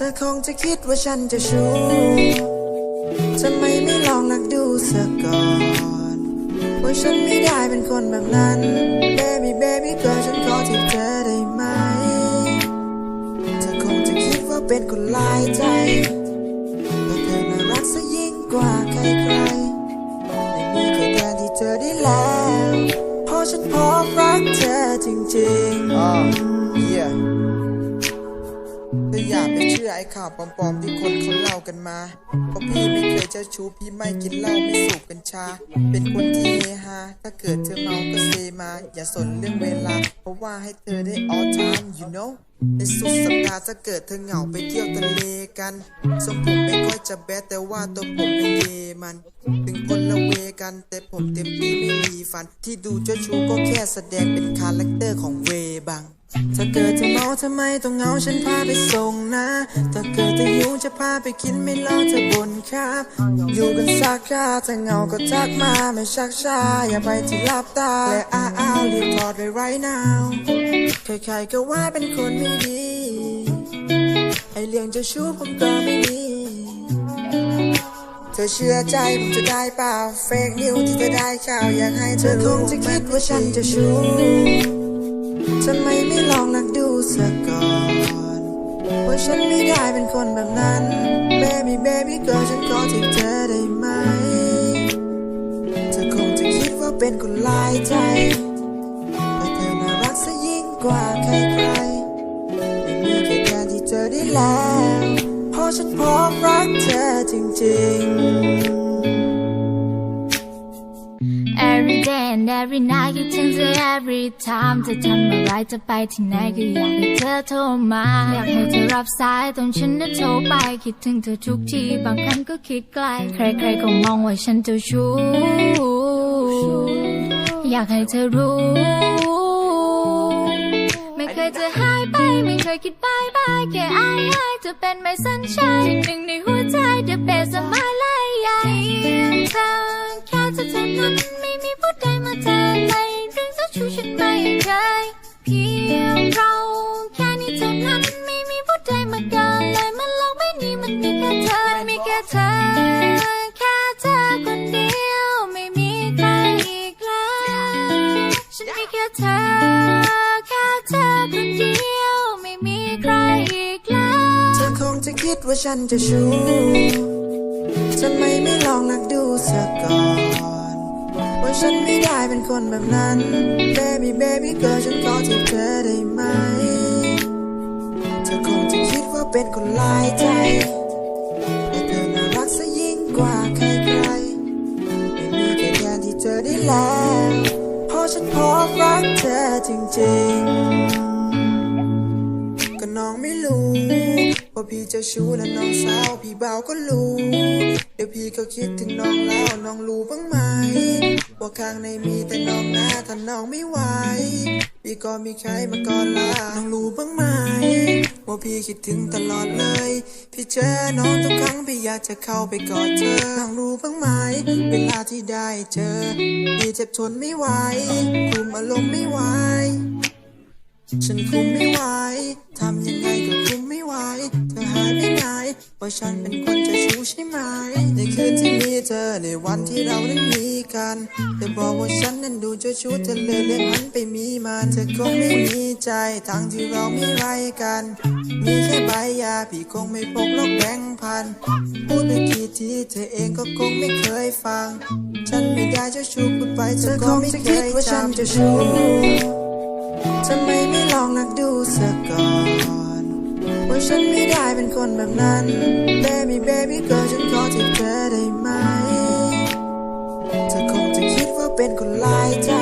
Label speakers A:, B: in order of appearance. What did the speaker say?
A: ธอคงจะคิดว่าฉันจะชู้ทำไมไม่ลองลักดูสักก่อน ว่าฉันไม่ได้เป็นคนแบบนั้น baby baby girl ฉันขอที่เธอได้ไหม เธอคงจะคิดว่าเป็นคนลายใจแต่เธอน่ารักซะยิ่งกว่าใครใครๆไม่มีใครแทนที่เธอได้แล้ว เพราะฉันพร้อมรักเธอจริงๆ
B: อ่า เฮียเธอย่าไปเชื่อไอ้ข่าวปลอมๆที่คนเขาเล่ากันมา เพราะพี่ไม่เคยเจ้าชู้พี่ไม่กินเหล้าไม่สูบกัญชา เป็นคนที่เฮฮาถ้าเกิดเธอเมาก็เซมา อย่าสนเรื่องเวลา เพราะว่าให้เธอได้ all time you know ในสุดสัปดาห์ถ้าเกิดเธอเหงาไปเที่ยวทะเลกันทรงผมไม่ค่อยจะแบดแต่ว่าตัวผมเป็นเยมัน ถึงคนละเวกัน แต่ผมเต็มที่ไม่มีฟัน ที่ดูเจ้าชู้ก็แค่แสดงเป็นคาแรคเตอร์ของเวบัง
A: ถ้าเกิดเธอเมาทำไมต้องเหงาฉันพาไปส่งนะ ถ้าเกิดเธอหิวจะพาไปกินไม่รอเธอบนครับ อยู่กันสักคราถ้าเหงาก็ทักมาไม่ชักช้าอย่าไปที่ลับตา และอ้าอ้าวรีบถอดไปไร now ใครๆก็ว่าเป็นคนไม่ดี ไอเลี้ยงจะชู้ผมก็ไม่มีเธอเชื่อใจผมจะได้เปล่าเฟกนิวที่เธอได้ข่าวอยากให้เธอคงจะคิดว่าฉันจะชู้ ทำไมไม่ลองลักดูสักก่อนว่าฉันไม่ได้เป็นคนแบบนั้น baby baby girl ฉันขอที่เธอได้ไหม เธอคงจะคิดว่าเป็นคนลายใจแต่เธอน่ารักซะยิ่งกว่าใครใครๆไม่มีใครแทนที่เธอได้แล้ว เพราะฉันพร้อมรักเธอจริงๆ
C: Every day and every night คิดถึงเธอ every time เธอทำอะไรจะไปที่ไหนก็อยากให้เธอโทรมาอยากให้เธอรับสายตอนฉันนั้นโทรไป คิดถึงเธอทุกทีบางครั้งก็คิดไกล ใครๆก็มองว่าฉันเจ้าชู้อยากให้เธอรู้ ไม่เคยจะหายไป ไม่เคยคิดบายบายแค่อายอายเธอเป็นไม่สัญชาติหนึ่งในหัว คิดว่า
A: ฉันจะชู้ทำไมไม่ลองลักดูสักก่อน ว่าฉันไม่ได้เป็นคนแบบนั้น baby baby girl ฉันขอที่เธอได้ไหม เธอคงจะคิดว่าเป็นคนลายใจแต่เธอน่ารักซะยิ่งกว่าใครใครๆไม่มีใครแทนที่เธอได้แล้ว เพราะฉันพอรักเธอจริงๆ ว่าพี่เจะชู้และน้องสาวพี่เบาวก็รู้ เดี๋ยวพี่ก็คิดถึงน้องแล้วน้องรู้บ้างไหมว่าข้างในมีแต่น้องนะถ้าน้องไม่ไหวพี่ก็มีใครมาก่อนละน้องรู้บ้างไหมว่าพี่คิดถึงตลอดเลย พี่เจอน้องทุกครั้งพี่อยากจะเข้าไปกอดเธอน้องรู้บ้างไหมเวลาที่ได้เจอพี่เจ็บทนไม่ไหวคุมอารมณ์ไม่ไหวฉันคุมไม่ ว่าฉันเป็นคนจะชู้ใช่ไหม ในคืนที่มีเธอในวันที่เรานั้นมีกันเธอบอกว่าฉันนั้นดูเจ้าชู้เธอเลยเลี้ยงมันไปมีมันเธอคงไม่มีใจทั้งที่เราไม่ไรกัน มีแค่ใบยาพี่คงไม่พกลบแบงค์พัน พูดไปกี่ทีเธอเองก็คงไม่เคยฟัง ฉันไม่ได้เจ้าชู้พูดไปเธอก็ไม่เคยจำเจ้าชู้ทำไมไม่ลองลักดูสักก่อน ฉันไม่ได้เป็นคนแบบนั้น baby baby girl ฉันขอที่เธอได้ไหมเธอคงจะคิดว่าเป็นคนลายใจ